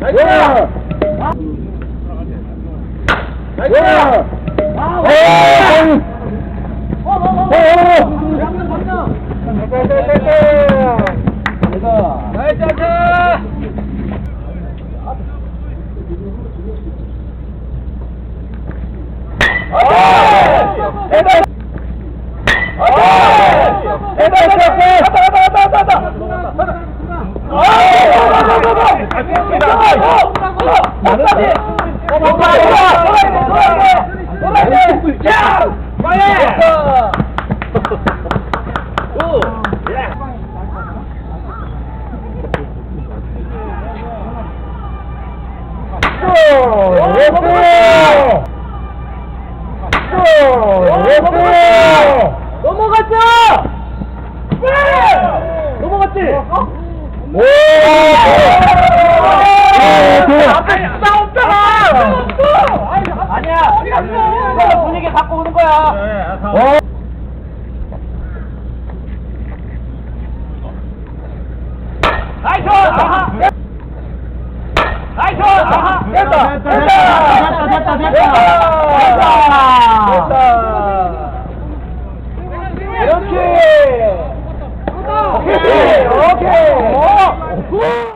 나이스! 나이스! 아! 넘어갔지? 오! 아니야! 이거 분위기 갖고 오는 거야! 어? 나이스! 아하! 나이스! 아하! 됐다! 됐다! 됐다! 됐다! 됐다! 이렇게! 오케이! 오케이!